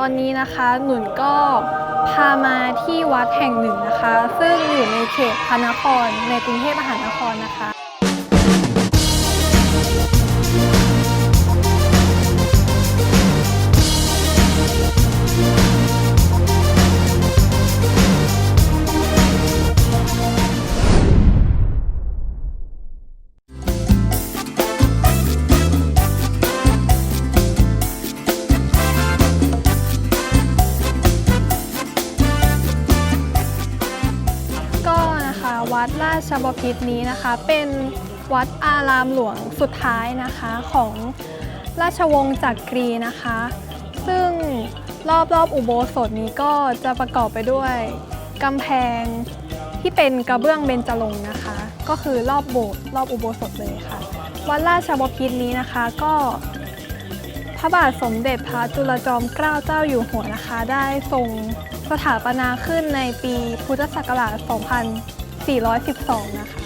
ตอนนี้นะคะหนุนก็พามาที่วัดแห่งหนึ่งนะคะ ซึ่งอยู่ในเขตพระนครในกรุงเทพมหานครนะคะ วัดราชบพิตรนี้นะคะ เป็นวัดอารามหลวงสุดท้ายนะคะของราชวงศ์จักรีนะคะ ซึ่งรอบรอบอุโบสถนี้ก็จะประกอบไปด้วยกำแพงที่เป็นกระเบื้องเบญจรงค์นะคะ ก็คือรอบโบสถ์รอบอุโบสถเลยค่ะ วัดราชบพิตรนี้นะคะก็พระบาทสมเด็จพระจุลจอมเกล้าเจ้าอยู่หัวนะคะ ได้ทรงสถาปนาขึ้นในปีพุทธศักราช 2 412 นะคะ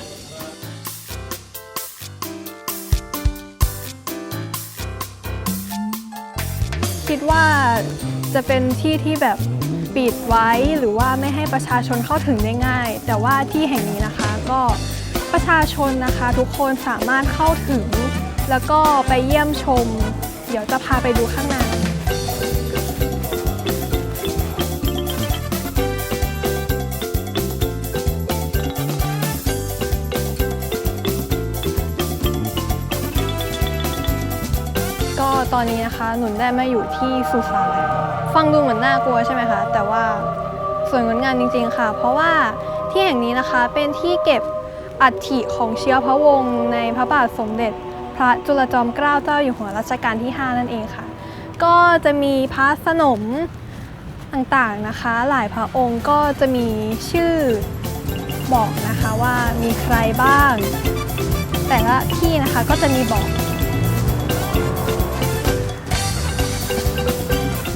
คิดว่าจะเป็นที่ที่แบบปิดไว้หรือว่าไม่ให้ประชาชนเข้าถึงได้ง่าย แต่ว่าที่แห่งนี้นะคะก็ประชาชนนะคะ ทุกคนสามารถเข้าถึง แล้วก็ไปเยี่ยมชม เดี๋ยวจะพาไปดูข้างใน อนนี้นะคะ หนุนได้มาอยู่ที่สุสานฟังดูเหมือนน่ากลัวใช่ไหมคะ แต่ว่าสวยงดงามจริง ๆ ค่ะ เพราะว่าที่แห่งนี้นะคะเป็นที่เก็บอัฐิของเชื้อพระวงศ์ในพระบาทสมเด็จ พระจุลจอมเกล้าเจ้าอยู่หัวรัชกาลที่ 5 นั่นเองค่ะ ก็จะมีพระสนมต่างๆนะคะ หลายพระองค์ก็จะมีชื่อบอกนะคะว่ามีใครบ้าง แต่ละที่นะคะก็จะมีบอก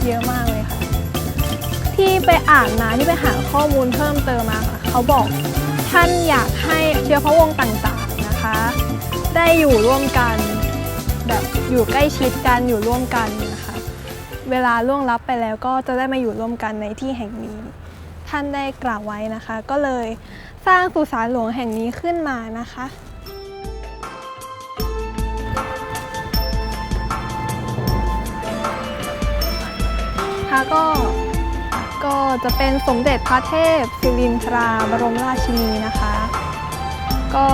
เยอะมากเลยค่ะ ที่ไปอ่านมาที่ไปหาข้อมูลเพิ่มเติมมาค่ะเขาบอกท่านอยากให้เชื้อพระวงศ์ต่างๆนะคะ ได้อยู่ร่วมกันแบบอยู่ใกล้ชิดกันอยู่ร่วมกันนะคะ เวลาล่วงลับไปแล้วก็จะได้มาอยู่ร่วมกันในที่แห่งนี้ ท่านได้กล่าวไว้นะคะ ก็เลยสร้างสุสานหลวงแห่งนี้ขึ้นมานะคะ ก็ก็จะเป็นสมเด็จพระเทพสิรินทราบรมราชินีนะคะ ก็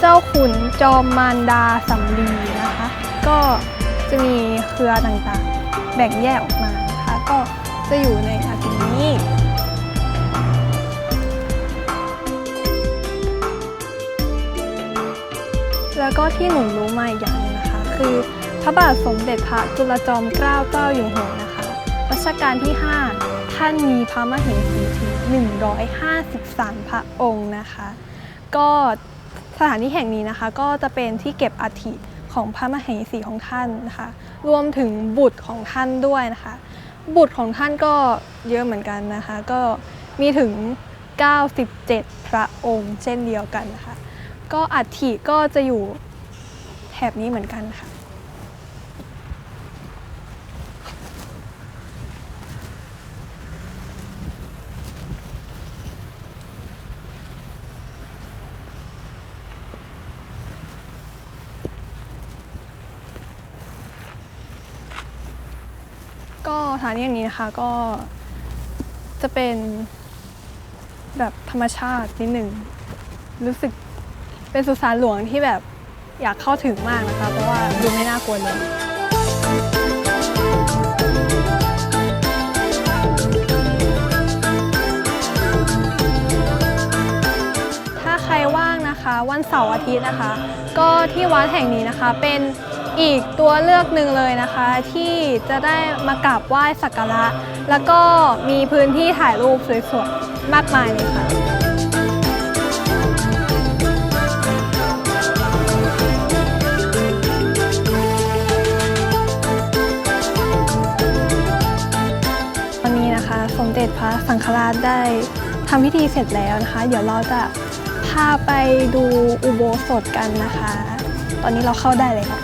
เจ้าขุนจอมมารดาสำลีนะคะ ก็จะมีเครือต่างๆ แบ่งแยกออกมานะคะก็จะอยู่ในอาทินี้แล้วก็ที่หนูรู้มาอีกอย่างนึงนะคะ คือพระบาทสมเด็จพระจุลจอมเกล้าเจ้าอยู่หัวนะ ชกาลที่ 5 ท่านมีพระมเหสีถึง 153 พระองค์นะคะ ก็สถานที่แห่งนี้นะคะก็จะเป็นที่เก็บอัฐิของพระมเหสีของท่านนะคะ รวมถึงบุตรของท่านด้วยนะคะ บุตรของท่านก็เยอะเหมือนกันนะคะ ก็มีถึง 97 พระองค์เช่นเดียวกันนะคะ ก็อัฐิก็จะอยู่แถบนี้เหมือนกันค่ะ ถานที่อย่างนี้นะคะก็จะเป็นแบบธรรมชาตินิดหนึ่งรู้สึกเป็นสุสานหลวงที่แบบอยากเข้าถึงมากนะคะ เพราะว่าดูไม่น่ากลัวเลยถ้าใครว่างนะคะ วันเสาร์อาทิตย์นะคะ ก็ที่วัดแห่งนี้นะคะเป็น อีกตัวเลือกหนึ่งเลยนะคะ ที่จะได้มากราบไหว้สักการะ แล้วก็มีพื้นที่ถ่ายรูปสวยๆ มากมายเลยค่ะวันนี้นะคะสมเด็จพระสังฆราชได้ทำพิธีเสร็จแล้วนะคะ เดี๋ยวเราจะพาไปดูอุโบสถกันนะคะ ตอนนี้เราเข้าได้เลยค่ะ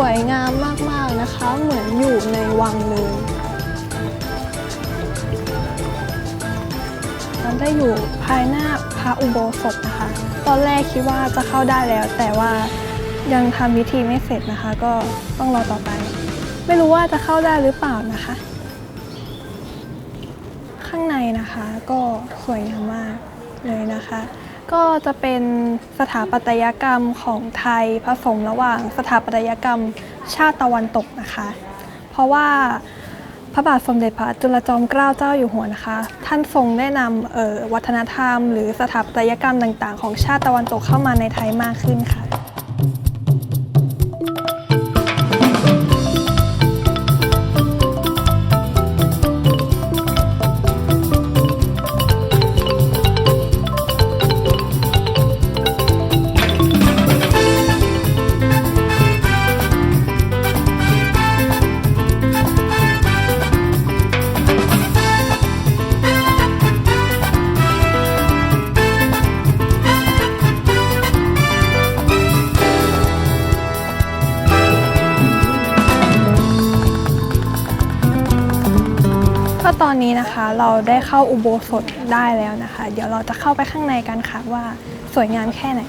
วยงามมาก ๆ นะคะ เหมือนอยู่ในวังเลยเราได้อยู่ภายหน้าพระอุโบสถนะคะ ตอนแรกคิดว่าจะเข้าได้แล้ว แต่ว่ายังทำพิธีไม่เสร็จนะคะ ก็ต้องรอต่อไป ไม่รู้ว่าจะเข้าได้หรือเปล่านะคะ ข้างในนะคะก็สวยงามมากเลยนะคะ ก็จะเป็นสถาปัตยกรรมของไทยผสมระหว่างสถาปัตยกรรมชาติตะวันตกนะคะ เพราะว่าพระบาทสมเด็จพระจุลจอมเกล้าเจ้าอยู่หัวนะคะ ท่านทรงได้นำออวัฒนธรรม หรือสถาปัตยกรรมต่างๆ ของชาติตะวันตกเข้ามาในไทยมากขึ้นค่ะ ตอนนี้นะคะเราได้เข้าอุโบสถได้แล้วนะคะ เดี๋ยวเราจะเข้าไปข้างในกันค่ะว่าสวยงามแค่ไหน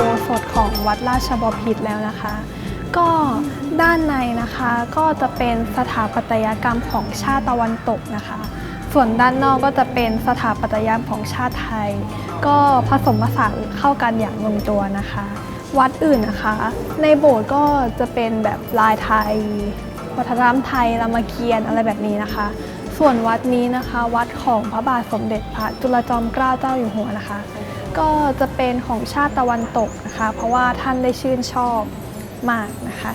โบสถของวัดราชบพิตรแล้วนะคะ ก็ด้านในนะคะก็จะเป็นสถาปัตยกรรมของชาติตะวันตกนะคะ ส่วนด้านนอกก็จะเป็นสถาปัตยกรรมของชาติไทย ก็ผสมผสานเข้ากันอย่างลงตัวนะคะ วัดอื่นนะคะ ในโบสถ์ก็จะเป็นแบบลายไทย วัฒนธรรมไทยรามเกียรติ์อะไรแบบนี้นะคะส่วนวัดนี้นะคะ วัดของพระบาทสมเด็จพระจุลจอมเกล้าเจ้าอยู่หัวนะคะ ก็จะเป็นของชาติตะวันตกนะคะ เพราะว่าท่านได้ชื่นชอบมากนะคะ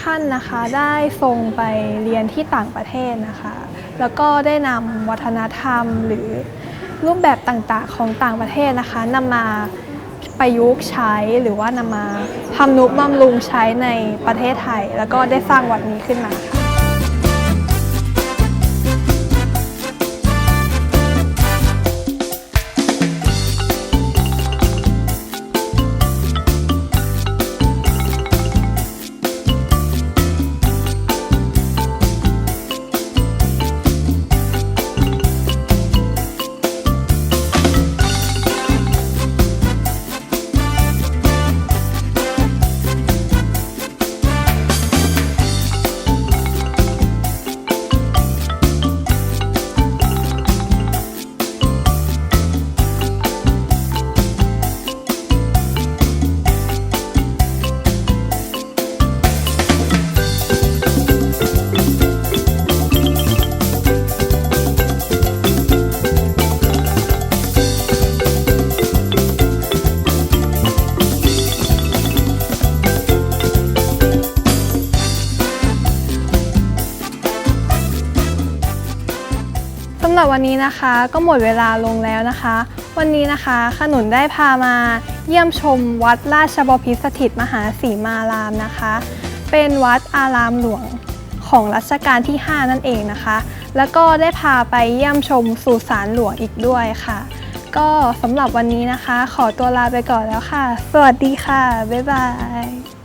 ท่านนะคะได้ทรงไปเรียนที่ต่างประเทศนะคะ แล้วก็ได้นำวัฒนธรรมหรือรูปแบบต่างๆของต่างประเทศนะคะนำมาประยุกต์ใช้หรือว่านำมาทำนุบำรุงใช้ในประเทศไทย แล้วก็ได้สร้างวัดนี้ขึ้นมาค่ะ รับวันนี้นะคะก็หมดเวลาลงแล้วนะคะ วันนี้นะคะขนุนได้พามาเยี่ยมชมวัดราชบพิสถิตมหาสีมารามนะคะ เป็นวัดอารามหลวงของรัชกาลที่ 5 นั่นเองนะคะ แล้วก็ได้พาไปเยี่ยมชมสุสานหลวงอีกด้วยค่ะ ก็สำหรับวันนี้นะคะ ขอตัวลาไปก่อนแล้วค่ะ สวัสดีค่ะ บ๊ายบาย